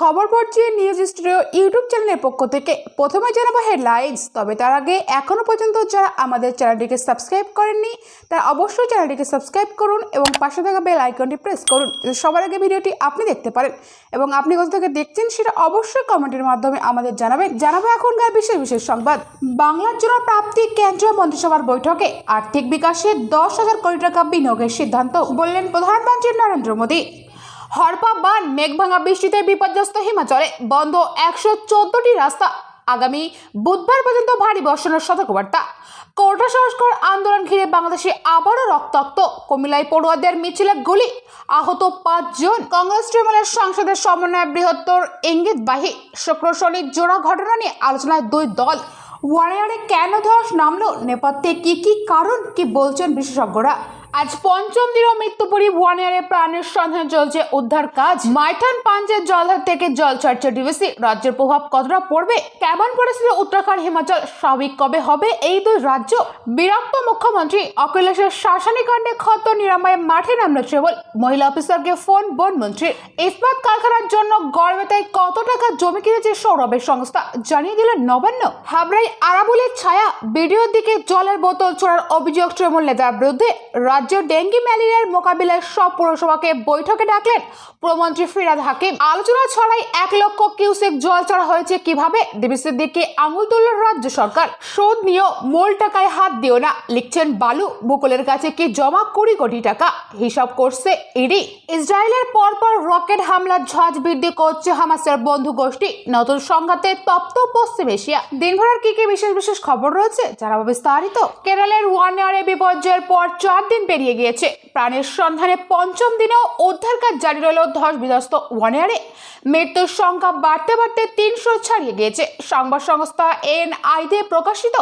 খবর পড়ছি news studio YouTube চ্যানেলের পক্ষ থেকে। প্রথমে জানাব হেডলাইন্স, তবে তার আগে এখনও পর্যন্ত যারা আমাদের চ্যানেলটিকে সাবস্ক্রাইব করেননি, তারা অবশ্যই চ্যানেলটিকে সাবস্ক্রাইব করুন এবং পাশে থাকা বেল আইকনটি প্রেস করুন সবার আগে ভিডিওটি আপনি দেখতে পারেন। এবং আপনি কোথা থেকে দেখছেন সেটা অবশ্যই কমেন্টের মাধ্যমে আমাদের জানাবেন। জানাব এখনকার বিশেষ বিশেষ সংবাদ। বাংলার জন্য প্রাপ্তি কেন্দ্রীয় মন্ত্রিসভার বৈঠকে আর্থিক বিকাশে দশ হাজার কোটি টাকা বিনিয়োগের সিদ্ধান্ত, বললেন প্রধানমন্ত্রী নরেন্দ্র মোদী। হরপা বান মেঘভাঙা বৃষ্টিতে বিপর্যস্ত হিমাচলে। বন্ধ একশো রাস্তা। আগামী বুধবার পর্যন্ত ভারী বর্ষণের সতর্কবার্তা। কোটা সংস্কার আন্দোলন ঘিরে বাংলাদেশে আবারও রক্তাক্ত। কুমিল্লায় পড়ুয়াদের মিছিলে গুলি। আহত পাঁচজন। কংগ্রেস তৃণমূলের সংসদের সমন্বয়ে বৃহত্তর ইঙ্গিতবাহী। শুক্র শনি জোড়া ঘটনা নিয়ে আলোচনায় দুই দল। ওয়ারিয়ারে কেন ধস নামলো? নেপথ্যে কি কি কারণ? কি বলছেন বিশেষজ্ঞরা? আজ পঞ্চম দিনও মৃত্যুপুরী ওয়ানিয়ারে প্রাণের সন্ধানে চলছে উদ্ধার কাজ। মাইথান পাঞ্চের জলধার থেকে জল ছাড়ছে ডিভিসি রাজ্যের প্রভাব কতটা পড়বে? কেমন পরিস্থিতি উত্তরাখণ্ড, হিমাচল স্বাভাবিক কবে হবে? এই দুই রাজ্য। বিরক্ত মুখ্যমন্ত্রী অখিলেশের শাসনী কাণ্ডে ক্ষত নিরাময়ে মাঠে নামলো ট্রেবল মহিলা অফিসারকে ফোন বন বনমন্ত্রীর ইস্পাত কারখানার জন্য গড়বেতায় কত টাকা জমি কিনেছে সৌরভের সংস্থা? জানিয়ে দিলেন নবান্ন। হাবড়াই আরাবুলের ছায়া। বিডিওর দিকে জলের বোতল ছোড়ার অভিযোগ তৃণমূল নেতার বিরুদ্ধে। রাজ্য ডেঙ্গি ম্যালেরিয়ার মোকাবিলায় সব পৌরসভাকে বৈঠকে ডাকলেন পুরমন্ত্রী ফিরাদ হাকিম। আলোচনা ছড়াই এক লক্ষ কিউসেক জল চড়া হয়েছে কীভাবে? ডিবিসির দিকে আঙুল তুলল রাজ্য সরকার। শোধ নিয়েও মূল টাকায় হাত দিও না। লিখছেন বালু, মুকুলের কাছে কি জমা কুড়ি কোটি টাকা? হিসাব করছে ইডি। ইসরায়েলের পরপর রকেট হামলার ঝাঁজ বৃদ্ধি করছে হামাসের বন্ধু গোষ্ঠী। নতুন সংঘাতে তপ্ত পশ্চিম এশিয়া। দিনভরের কি কি বিশেষ বিশেষ খবর রয়েছে জানাব বিস্তারিত। কেরলের ওয়ানিয়ারে বিপর্যয়ের পর চার দিন পেরিয়ে গিয়েছে। প্রাণের সন্ধানে পঞ্চম দিনেও উদ্ধার কাজ জারি রইল ধস বিধ্বস্ত ওয়ানিয়ারে। মৃত্যুর সংখ্যা বাড়তে বাড়তে তিনশো ছাড়িয়ে গিয়েছে। সংবাদ সংস্থা এনআইতে প্রকাশিত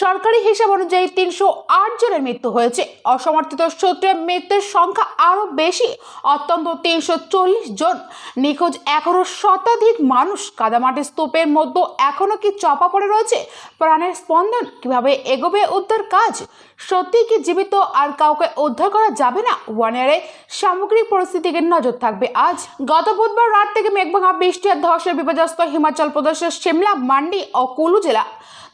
সরকারি হিসাব অনুযায়ী তিনশো আট জনের মৃত্যু হয়েছে। অসমর্থিত সূত্রে মৃত্যুর সংখ্যা আরও বেশি। অত্যন্ত তিনশো চল্লিশ জন। নিখোঁজ এখনও শতাধিক মানুষ। কাদামাটির স্তূপের মধ্যে এখনও কি চাপা পড়ে রয়েছে? প্রাণের স্পন্দন কীভাবে এগোবে উদ্ধার কাজ? সত্যি কি জীবিত আর কাউকে উদ্ধার করা যাবে না? ওয়ানিয়ারে সামগ্রিক পরিস্থিতিকে নজর থাকবে। আজ গত বুধবার রাত থেকে মেঘভাঙা বৃষ্টি আর ধসের বিপর্যস্ত হিমাচল প্রদেশের শিমলা মান্ডি ও কুলু জেলা।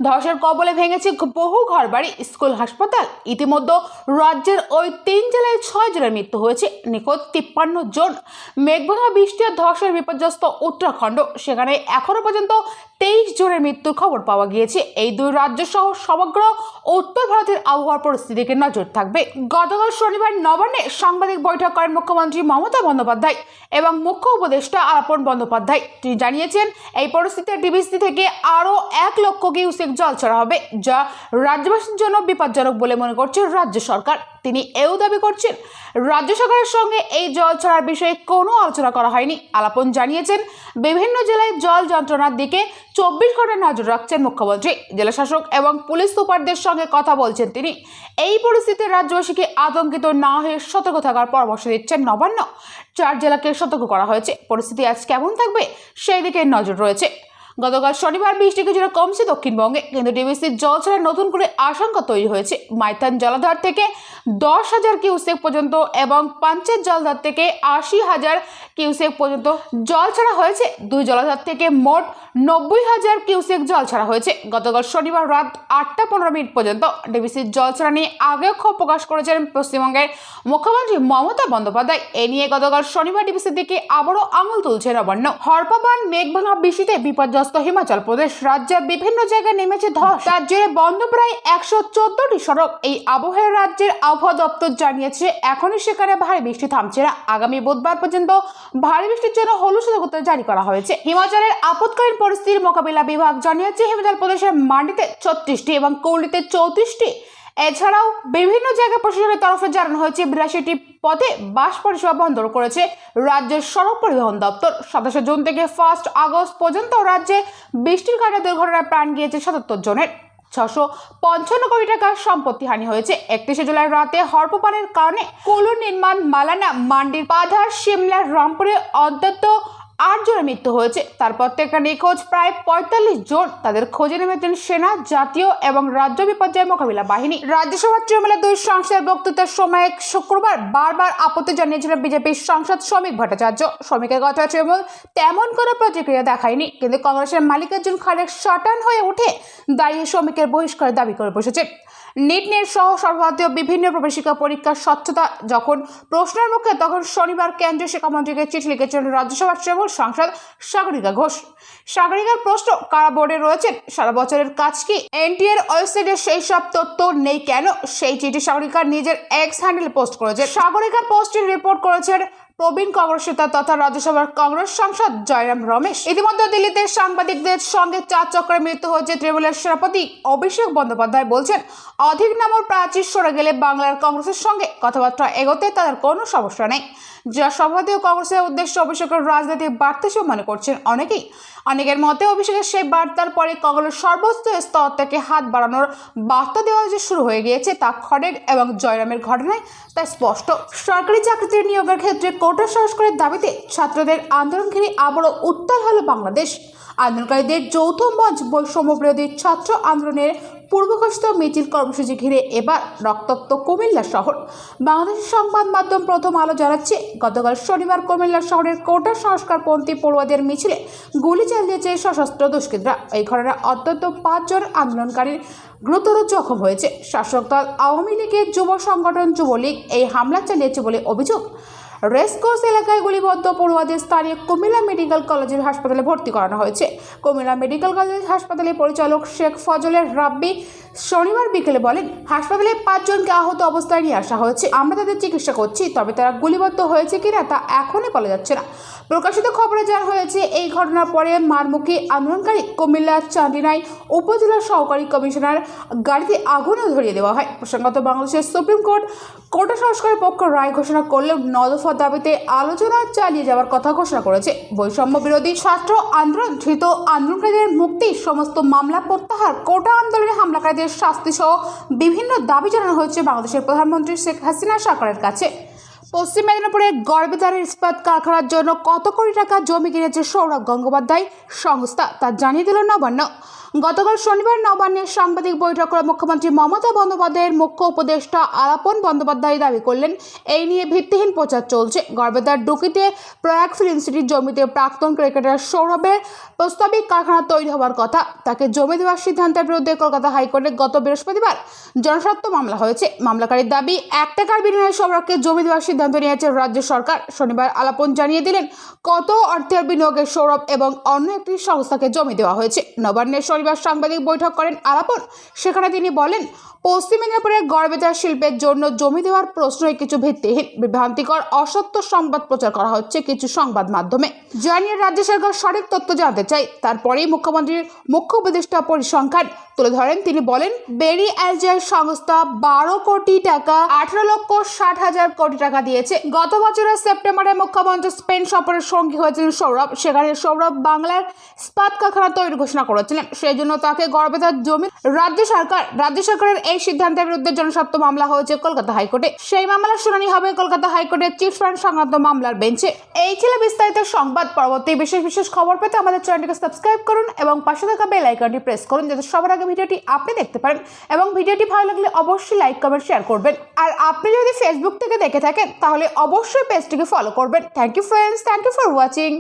ধসের কবলে ভেঙেছে বহু ঘরবাড়ি, স্কুল, হাসপাতাল। ইতিমধ্যে রাজ্যের ওই তিন জেলায় ছয় জনের মৃত্যু হয়েছে। নিখোঁজ তিপ্পান্ন জন। মেঘভাঙা বৃষ্টি আর ধসের বিপর্যস্ত উত্তরাখণ্ড। সেখানে এখনও পর্যন্ত তেইশ জনের মৃত্যুর খবর পাওয়া গিয়েছে। এই দুই রাজ্য সহ সমগ্র উত্তর ভারতের আবহাওয়ার পরিস্থিতিকে নজর থাকবে। গতকাল শনিবার নবান্নে সাংবাদিক বৈঠক করেন মুখ্যমন্ত্রী মমতা বন্দ্যোপাধ্যায় এবং মুখ্য উপদেষ্টা আলাপন বন্দ্যোপাধ্যায়। তিনি জানিয়েছেন, এই পরিস্থিতিতে ডিবিসি থেকে আরও এক লক্ষ কিউসেক জল ছাড়া হবে যা রাজ্যবাসীর জন্য বিপজ্জনক বলে মনে করছে রাজ্য সরকার। তিনি এও দাবি করছেন, রাজ্য সরকারের সঙ্গে এই জল ছাড়ার বিষয়ে কোনো আলোচনা করা হয়নি। আলাপন জানিয়েছেন, বিভিন্ন জেলায় জল যন্ত্রণার দিকে চব্বিশ ঘণ্টা নজর রাখছেন মুখ্যমন্ত্রী। জেলাশাসক এবং পুলিশ সুপারদের সঙ্গে কথা বলছেন তিনি। এই পরিস্থিতিতে রাজ্যবাসীকে আতঙ্কিত না হয়ে সতর্ক থাকার পরামর্শ দিচ্ছেন নবান্ন। চার জেলাকে সতর্ক করা হয়েছে। পরিস্থিতি আজ কেমন থাকবে সেই দিকে নজর রয়েছে। গতকাল শনিবার বৃষ্টি কিছুটা কমছে দক্ষিণবঙ্গে। কিন্তু ডিবিসির জল ছাড়া নতুন করে আশঙ্কা তৈরি হয়েছে। মাইথান জলাধার থেকে দশ হাজার কিউসেক পর্যন্ত এবং পাঞ্চের জলধার থেকে আশি হাজার কিউসেক পর্যন্ত জল ছাড়া হয়েছে। দুই জলাধার থেকে মোট নব্বই হাজার কিউসেক জল ছাড়া হয়েছে। গতকাল শনিবার রাত আটটা পনেরো মিনিট পর্যন্ত ডিবিসির জল ছাড়া নিয়ে আগেও ক্ষোভ প্রকাশ করেছেন পশ্চিমবঙ্গের মুখ্যমন্ত্রী মমতা বন্দ্যোপাধ্যায়। এ নিয়ে গতকাল শনিবার ডিবিসির দিকে আবারও আঙুল তুলছে নবান্ন। হরপাবান মেঘভাঙা বৃষ্টিতে বিপর্যস্ত হিমাচল প্রদেশ রাজ্যের বিভিন্ন জায়গায় নেমেছে ধস। তার জেরে বন্ধ প্রায় একশো চোদ্দটি সড়ক। এই আবহাওয়া রাজ্যের আবহাওয়া দপ্তর জানিয়েছে, এখনই সেখানে ভারী বৃষ্টি থামছে না। আগামী বুধবার পর্যন্ত ভারী বৃষ্টির জন্য হলুদ সতর্কতা জারি করা হয়েছে। হিমাচলের আপৎকালীন পরিস্থিতির মোকাবিলা বিভাগ জানিয়েছে, হিমাচল প্রদেশের মান্ডিতে ছত্রিশটি এবং কৌলিতে চৌত্রিশটি। এছাড়াও বিভিন্ন জায়গায় প্রশাসনের তরফে জানানো হয়েছে, বিরাশিটি পথে বাস পরিষেবা বন্ধ করেছে রাজ্যের সড়ক পরিবহন দপ্তর। সাতাশে জুন থেকে ফার্স্ট আগস্ট পর্যন্ত রাজ্যে বৃষ্টির কারণে দুর্ঘটনায় প্রাণ গিয়েছে সাতাত্তর জনের। ছশো পঞ্চান্ন কোটি টাকার সম্পত্তি হানি হয়েছে। একত্রিশে জুলাই রাতে হরপপানের কারণে কলু নির্মাণ মালানা মান্ডির পাধার শিমলার রামপুরে অন্তত আট জনের মৃত্যু হয়েছে। তারপর থেকে নিখোঁজ প্রায় পঁয়তাল্লিশ জন। তাদের খোঁজে নেমেছেন সেনা, জাতীয় এবং রাজ্য বিপর্যয় মোকাবিলা বাহিনী। রাজ্যসভার তৃণমূলের দুই সাংসদের বক্তৃতার সময় শুক্রবার বারবার আপত্তি জানিয়েছিলেন বিজেপির সাংসদ শ্রমিক ভট্টাচার্য। শ্রমিকের কথা তৃণমূল তেমন কোনো প্রতিক্রিয়া দেখায়নি, কিন্তু কংগ্রেসের মালিকার্জুন খালেক শটান হয়ে উঠে দাঁড়িয়ে শ্রমিকের বহিষ্কারের দাবি করে বসেছে। নিট নেট সহ সর্বভারতীয় বিভিন্ন প্রবেশিকা পরীক্ষার স্বচ্ছতা যখন প্রশ্নের মুখে তখন শনিবার কেন্দ্রীয় শিক্ষামন্ত্রীকে চিঠি লিখেছেন রাজ্যসভার তৃণমূল সাংসদ সাগরিকা ঘোষ। সাগরিকার প্রশ্ন, কারা বোর্ডে রয়েছেন? সারা বছরের কাজ কি এনটিএর ওয়েবসাইটে সেই সব তথ্য নেই কেন? সেই চিঠি সাগরিকা নিজের এক্স হ্যান্ডেল পোস্ট করেছে সাগরিকার পোস্টটি রিপোর্ট করেছেন প্রবীণ কংগ্রেস নেতা তথা রাজ্যসভার কংগ্রেস সাংসদ জয়রাম রমেশ। ইতিমধ্যে দিল্লিতে সাংবাদিকদের সঙ্গে চার চক্রে মৃত্যু হয়েছে তৃণমূলের সভাপতি অভিষেক বন্দ্যোপাধ্যায় বলছেন, অধিক নামর প্রাচীর সরে গেলে বাংলার কংগ্রেসের সঙ্গে কথাবার্তা এগোতে তাদের কোনো সমস্যা নেই। যা সভাপতি ও কংগ্রেসের উদ্দেশ্যে অভিষেকের রাজনীতি বার্তা হিসেবে মনে করছেন অনেকেই। অনেকের মতে অভিষেকের সেই বার্তার পরে কংগ্রেস সর্বোচ্চ স্তর থেকে হাত বাড়ানোর বার্তা দেওয়া যে শুরু হয়ে গিয়েছে তা খড়ের এবং জয়রামের ঘটনায় তা স্পষ্ট। সরকারি চাকরিতে নিয়োগের ক্ষেত্রে কোটা সংস্কারের দাবিতে ছাত্রদের আন্দোলন ঘিরে আবারও উত্তাল হলো বাংলাদেশ। আন্দোলনকারীদের যৌথ মঞ্চ বৈষম্য বিরোধী ছাত্র আন্দোলনের পূর্বঘোষিত মিছিল কর্মসূচি ঘিরে এবার রক্তাক্ত কুমিল্লা শহর। বাংলাদেশের সংবাদ মাধ্যম প্রথম আলো জানাচ্ছে, গতকাল শনিবার কুমিল্লা শহরের কোটা সংস্কারপন্থী পড়ুয়াদের মিছিলে গুলি চালিয়েছে সশস্ত্র দুষ্কৃতরা। এই ঘটনায় অত্যন্ত পাঁচজন আন্দোলনকারীর গুরুতর জখম হয়েছে। শাসক দল আওয়ামী লীগের যুব সংগঠন যুবলীগ এই হামলা চালিয়েছে বলে অভিযোগ। রেসকোর্স এলাকায় গুলিবদ্ধ পড়ুয়াদের স্থানীয় কুমিল্লা মেডিকেল কলেজের হাসপাতালে ভর্তি করানো হয়েছে। কুমিল্লা মেডিকেল কলেজ হাসপাতালে পরিচালক শেখ ফজলের রাব্বি শনিবার বিকেলে বলেন, হাসপাতালে পাঁচজনকে আহত অবস্থায় নিয়ে আসা হয়েছে। আমরা তাদের চিকিৎসা করছি, তবে তারা গুলিবদ্ধ হয়েছে কিনা তা এখনই বলা যাচ্ছে না। প্রকাশিত খবরে জানা হয়েছে, এই ঘটনার পরে মারমুখী আন্দোলনকারী কুমিল্লা চান্দিনাই উপজেলা সহকারী কমিশনার গাড়িতে আগুনও ধরিয়ে দেওয়া হয়। প্রসঙ্গত বাংলাদেশের সুপ্রিম কোর্ট কোটা সংস্কারের পক্ষ রায় ঘোষণা করলেও নদফার দাবিতে আলোচনা চালিয়ে যাওয়ার কথা ঘোষণা করেছে। বৈষম্য বিরোধী ছাত্র আন্দোলন, ধৃত আন্দোলনকারীদের মুক্তি, সমস্ত মামলা প্রত্যাহার, কোটা আন্দোলনে হামলাকারীদের শাস্তি সহ বিভিন্ন দাবি জানানো হয়েছে বাংলাদেশের প্রধানমন্ত্রী শেখ হাসিনা সরকারের কাছে। পশ্চিম মেদিনীপুরে গর্বেদারের ইস্পাত কারখানার জন্য কত কোটি টাকা জমি কিনেছে সৌরভ গঙ্গোপাধ্যায় সংস্থা তা জানিয়ে দিল নবান্ন। গতকাল শনিবার নবান্নের সাংবাদিক বৈঠক করে মুখ্যমন্ত্রী মমতা বন্দ্যোপাধ্যায়ের মুখ্য উপদেষ্টা আলাপন বন্দ্যোপাধ্যায় দাবি করলেন, এই নিয়ে ভিত্তিহীন প্রচার চলছে। গর্বেদার ডুকিতে প্রয়াগ ফিল্ম সিটির জমিতে প্রাক্তন ক্রিকেটার সৌরভের প্রস্তাবিক কারখানা তৈরি হওয়ার কথা। তাকে জমি দেওয়ার সিদ্ধান্তের বিরুদ্ধে কলকাতা হাইকোর্টে গত বৃহস্পতিবার জনস্বার্থ মামলা হয়েছে। মামলাকারীর দাবি, এক টাকার বিনিময়ে সৌরভকে জমি দেওয়ার সিদ্ধান্ত নিয়েছে রাজ্য সরকার। শনিবার আলাপন জানিয়ে দিলেন, কত অর্থের বিনিয়োগে সৌরভ এবং অন্য একটি সংস্থাকে জমি দেওয়া হয়েছে। নবান্নের শনিবার সাংবাদিক বৈঠক করেন আলাপন। সেখানে তিনি বলেন, পশ্চিম মেদিনীপুরের গড়বেতার শিল্পের জন্য জমি দেওয়ার প্রশ্নই কিছু ভিত্তিহীন। বিভ্রান্তিকর, অসত্য সংবাদ প্রচার করা হচ্ছে কিছু সংবাদ মাধ্যমে। জানিয়ে রাজ্য সরকার সঠিক তথ্য জানতে চাই তারপরেই মুখ্যমন্ত্রীর মুখ্য উপদেষ্টা পরিসংখ্যান তুলে ধরেন। তিনি বলেন, বেরি অ্যালজার সংস্থা বারো কোটি টাকা, আঠারো লক্ষ ষাট হাজার কোটি টাকা দিয়েছে। গত বছরের সেপ্টেম্বরে মুখ্যমন্ত্রী স্পেন সফরের সঙ্গী হয়েছিলেন সৌরভ। সেখানে সৌরভ বাংলার ইস্পাত কারখানা তৈরি ঘোষণা করেছিলেন। সেই জন্য তাকে গর্বেতার জমি রাজ্য সরকার, রাজ্য সরকারের এই সিদ্ধান্তের বিরুদ্ধে জনস্বার্থ মামলা হয়েছে কলকাতা হাইকোর্টে। সেই মামলার শুনানি হবে কলকাতা হাইকোর্টের চিট ফান্ড সংক্রান্ত মামলার বেঞ্চে। এই ছিল বিস্তারিত সংবাদ। পরবর্তী বিশেষ বিশেষ খবর পেতে আমাদের চ্যানেলটিকে সাবস্ক্রাইব করুন এবং পাশে থাকা বেল আইকনটি প্রেস করুন যাতে সবার আগে ভিডিওটি আপনি দেখতে পারেন এবং ভিডিওটি ভালো লাগলে অবশ্যই লাইক, কমেন্ট, শেয়ার করবেন। আর আপনি যদি ফেসবুক থেকে দেখে থাকেন, তাহলে অবশ্যই পেজটিকে ফলো করবেন। Thank you friends thank you for watching